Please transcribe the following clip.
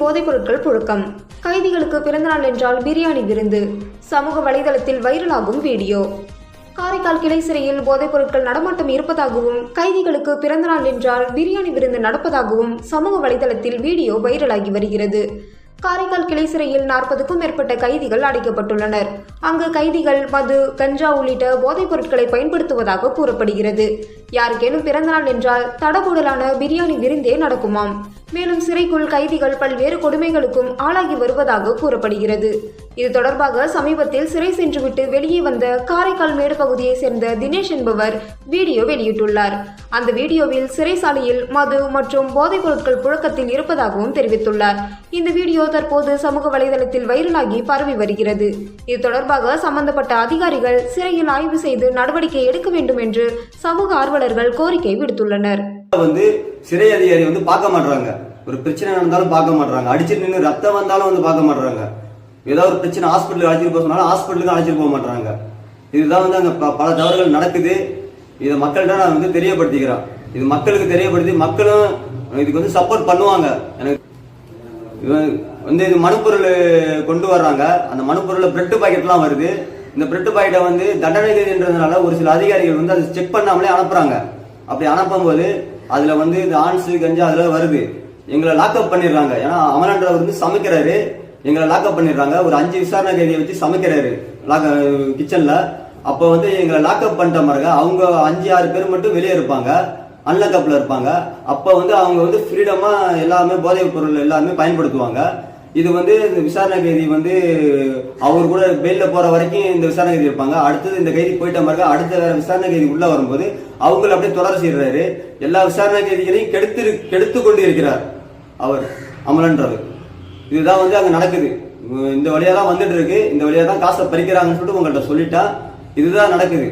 போதைப் பொருட்கள் புழக்கம். கைதிகளுக்கு பிறந்தநாள் என்றால் பிரியாணி விருந்து. சமூக வலைதளத்தில் வைரலாகும் வீடியோ. காரைக்கால் கிளை சிறையில் போதைப் பொருட்கள் நடமாட்டம் இருப்பதாகவும் கைதிகளுக்கு பிறந்தநாள் என்றால் பிரியாணி விருந்து நடப்பதாகவும் சமூக வலைதளத்தில் வீடியோ வைரலாகி வருகிறது. காரைக்கால் கிளை சிறையில் நாற்பதுக்கும் மேற்பட்ட கைதிகள் அடைக்கப்பட்டுள்ளனர். அங்கு கைதிகள் மது கஞ்சா உள்ளிட்ட போதைப் பொருட்களை பயன்படுத்துவதாக கூறப்படுகிறது. யாருக்கேனும் பிறந்தநாள் என்றால் தடபுடலான பிரியாணி விருந்தே நடக்குமாம். மேலும் சிறைக்குள் கைதிகள் பல்வேறு கொடுமைகளுக்கும் ஆளாகி வருவதாக கூறப்படுகிறது. இது தொடர்பாக சமீபத்தில் சிறை சென்றுவிட்டு வெளியே வந்த காரைக்கால் மேடு பகுதியை சேர்ந்த தினேஷ் என்பவர் வீடியோ வெளியிட்டுள்ளார். அந்த வீடியோவில் சிறைசாலையில் மது மற்றும் போதைப் பொருட்கள் புழக்கத்தில் இருப்பதாகவும் தெரிவித்துள்ளார். இந்த வீடியோ தற்போது சமூக வலைதளத்தில் வைரலாகி பரவி வருகிறது. இது தொடர்பாக சம்பந்தப்பட்ட அதிகாரிகள் சிறையில் ஆய்வு செய்து நடவடிக்கை எடுக்க வேண்டும் என்று சமூக ஆர்வலர்கள் கோரிக்கை விடுத்துள்ளனர். வந்து சிறை அதிகாரி வந்து பார்க்க மாட்றாங்க. ஒரு பிரச்சனை நடந்தாலும் பார்க்க மாட்றாங்க. அடிச்சுட்டு நின்று ரத்தம் வந்தாலும் வந்து பார்க்க மாட்றாங்க. ஏதாவது ஒரு பிரச்சனை ஹாஸ்பிட்டலுக்கு அழைச்சிட்டு போக சொன்னாலும் ஹாஸ்பிட்டலுக்கு அழைச்சிட்டு போக மாட்றாங்க. இதுதான் வந்து அங்கே ப- பல தவறுகள் நடக்குது. இதை மக்கள்கிட்ட நான் வந்து தெரியப்படுத்திக்கிறேன். இது மக்களுக்கு தெரியப்படுத்தி மக்களும் இதுக்கு வந்து சப்போர்ட் பண்ணுவாங்க. எனக்கு வந்து இது மனுப்பொருள் கொண்டு வர்றாங்க. அந்த மனுப்பொருள்ல பிரெட் பாக்கெட்லாம் வருது. இந்த பிரெட் பாக்கெட்டை வந்து தண்டனை கைதுன்றதுனால ஒரு சில அதிகாரிகள் வந்து அதை செக் பண்ணாமலே அனுப்புறாங்க. அப்படி அனுப்பும்போது அதுல வந்து இந்த ஆன்சு கஞ்சா அதுல வருது. எங்களை லாக்அப் பண்ணிடுறாங்க. ஏன்னா அமலான்றவர் வந்து சமைக்கிறாரு. எங்களை லாக்அப் பண்ணிடுறாங்க. ஒரு அஞ்சு விசாரணை கைதியை வச்சு சமைக்கிறாரு. கிச்சன்ல அப்போ வந்து எங்களை லாக்அப் பண்ணிட்ட மாதிரி அவங்க அஞ்சு ஆறு பேர் மட்டும் வெளியே இருப்பாங்க. அன்லாக்அப்ல இருப்பாங்க. அப்ப வந்து அவங்க வந்து ஃப்ரீடமா எல்லாமே போதைப் பொருள் எல்லாமே பயன்படுத்துவாங்க. இது வந்து இந்த விசாரணை கைதி வந்து அவர் கூட பெயில்ல போற வரைக்கும் இந்த விசாரணை கைதி இருப்பாங்க. அடுத்தது இந்த கைதி போயிட்ட மாதிரி அடுத்த வேற விசாரணை கைதி உள்ள வரும்போது அவங்கள அப்படியே தொடர் செய்யறாரு எல்லா விசாரணை கைதிகளையும் கெடுத்து கெடுத்து கொண்டு இருக்கிறார் அவர் அமலன்றது இதுதான் வந்து அங்க நடக்குது. இந்த வழியா தான் வந்துட்டு இருக்கு. இந்த வழியா தான் காசை பறிக்கிறாங்கன்னு சொல்லிட்டு உங்கள்கிட்ட சொல்லிட்டா இதுதான் நடக்குது.